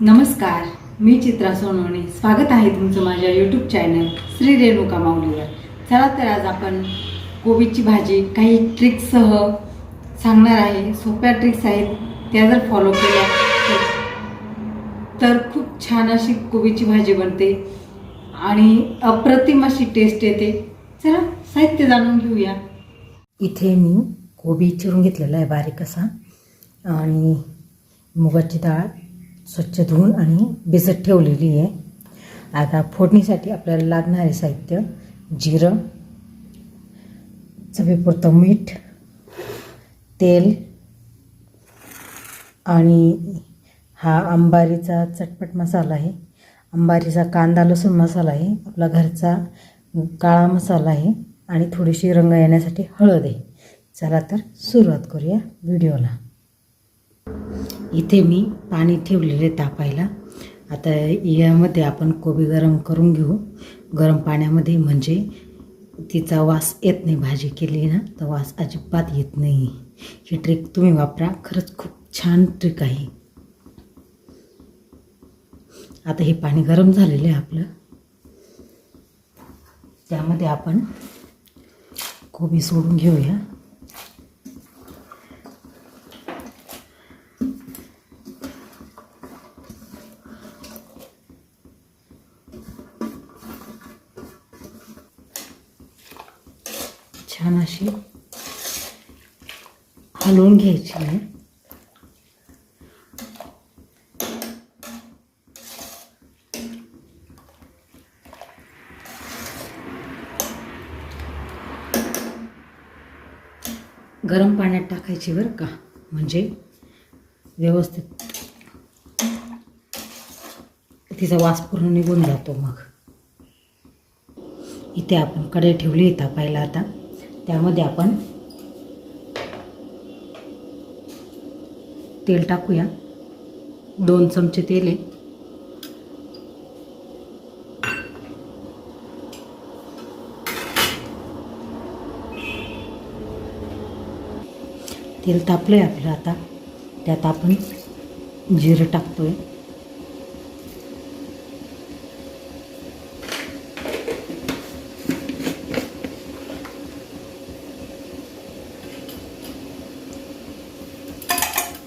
नमस्कार मी चित्रा सोनवणे. स्वागत आहे तुमचं माझ्या यूट्यूब चॅनल श्री रेणुका माऊलीवर. चला तर आज आपण कोबीची भाजी काही ट्रिक्ससह सांगणार आहे. सोप्या ट्रिक्स आहेत त्या जर फॉलो केल्या तर- तर खूप छान अशी कोबीची भाजी बनते आणि अप्रतिम अशी टेस्ट येते. चला साहित्य जाणून घेऊया. इथे मी कोबी चिरून घेतलेला आहे बारीक असा आणि मुगाची डाळ स्वच्छ धुवून आणि भिजत ठेवलेली आहे. आता फोडणीसाठी आपल्याला लागणारे साहित्य जिरं चवीपुरतं मीठ तेल आणि हा अंबारीचा चटपट मसाला आहे. अंबारीचा कांदा लसूण मसाला आहे. आपला घरचा काळा मसाला आहे आणि थोडीशी रंग येण्यासाठी हळद आहे. चला तर सुरुवात करूया व्हिडिओला. इथे मी पाणी ठेवलेले तापायला. आता यामध्ये आपण कोबी गरम करून घेऊ. गरम पाण्यामध्ये म्हणजे तिचा वास येत नाही भाजी केली ना तर वास अजिबात येत नाही. ही ट्रिक तुम्ही वापरा. खरंच खूप छान ट्रिक आहे. आता हे पाणी गरम झालेलं आहे आपलं. त्यामध्ये आपण कोबी सोडून घेऊया. छान अशी हलवून घ्यायची आहे. गरम पाण्यात टाकायची बरं का म्हणजे व्यवस्थित तिचा वास पूर्ण निघून जातो मग. इथे आपण कडे ठेवली आहे तापायला आता. त्यामध्ये आपण तेल टाकूया. दोन चमचे तेल आहे. तेल तापलं आहे आपलं आता. त्यात आपण जिरं टाकतो आहे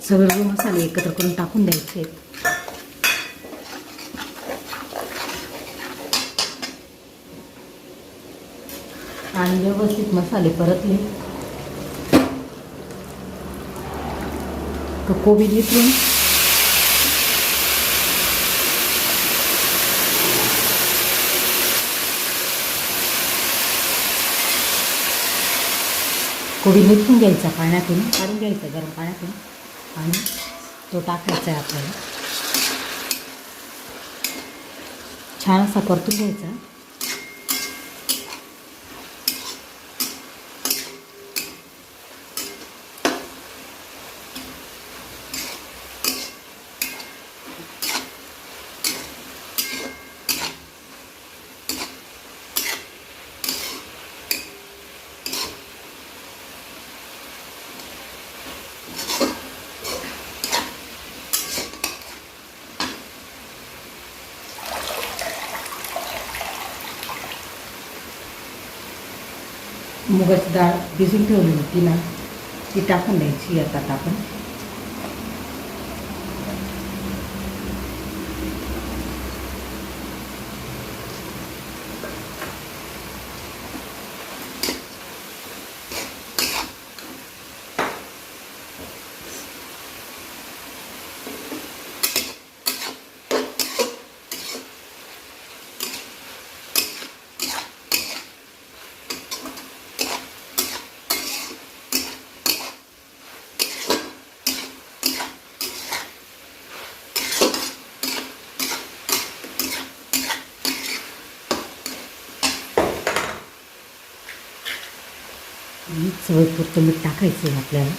सगळे मसाले एकत्र करून टाकून द्यायचे. आणि व्यवस्थित मसाले परतले. तर कोबी घेतून कोबी निथून घ्यायचा पाण्यातून काढून घ्यायचा गरम पाण्यातून. आणि तो टाकायचा आहे आपल्याला. छान असा परतून घ्यायचा. मुगाची डाळ भिजून ठेवली होती ना ती टाकून द्यायची. आता आपण चवळपुरतं मीठ टाकायचं आहे आपल्याला.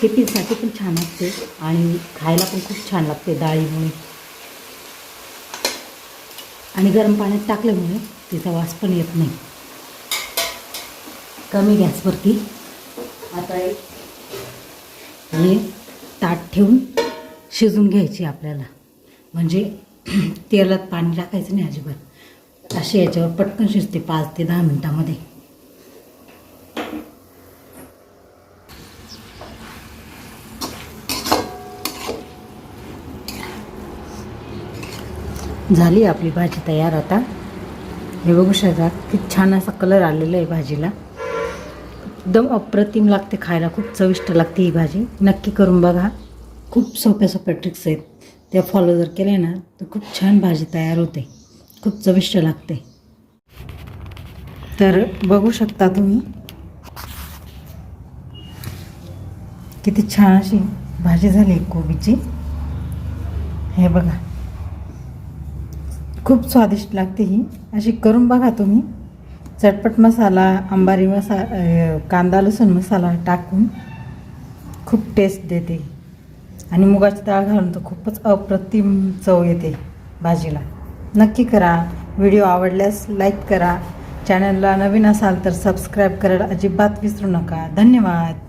टिफिनसाठी पण छान असते आणि खायला पण खूप छान लागते डाळीमुळे आणि गरम पाण्यात टाकल्यामुळे तिचा वास पण येत नाही. कमी गॅसवरती आता हे ताट ठेवून शिजून घ्यायची आपल्याला. म्हणजे तेलात पाणी टाकायचं नाही अजिबात. अशी याच्यावर पटकन शिजते पाच ते दहा मिनटामध्ये. झाली आपली भाजी तयार आता. हे बघू शकता किती छान असा कलर आलेला आहे भाजीला. एकदम अप्रतिम लागते खायला खूप चविष्ट लागते ही भाजी. नक्की करून बघा. खूप सोप्या सोप्या ट्रिक्स आहेत. त्या फॉलो जर केल्या ना तर खूप छान भाजी तयार होते. खूप चविष्ट लागते. तर बघू शकता तुम्ही. किती छान अशी भाजी झाली कोबीची. हे बघा. खूप स्वादिष्ट लागते ही. अशी करून बघा तुम्ही. चटपट मसाला अंबारी मसा कांदा लसूण मसाला टाकून खूप टेस्ट देते आणि मुगाची डाळ घालून तर खूपच अप्रतिम चव येते भाजीला. नक्की करा. व्हिडिओ आवडल्यास लाईक करा. चॅनलला नवीन असाल तर सबस्क्राईब करायला अजिबात विसरू नका. धन्यवाद.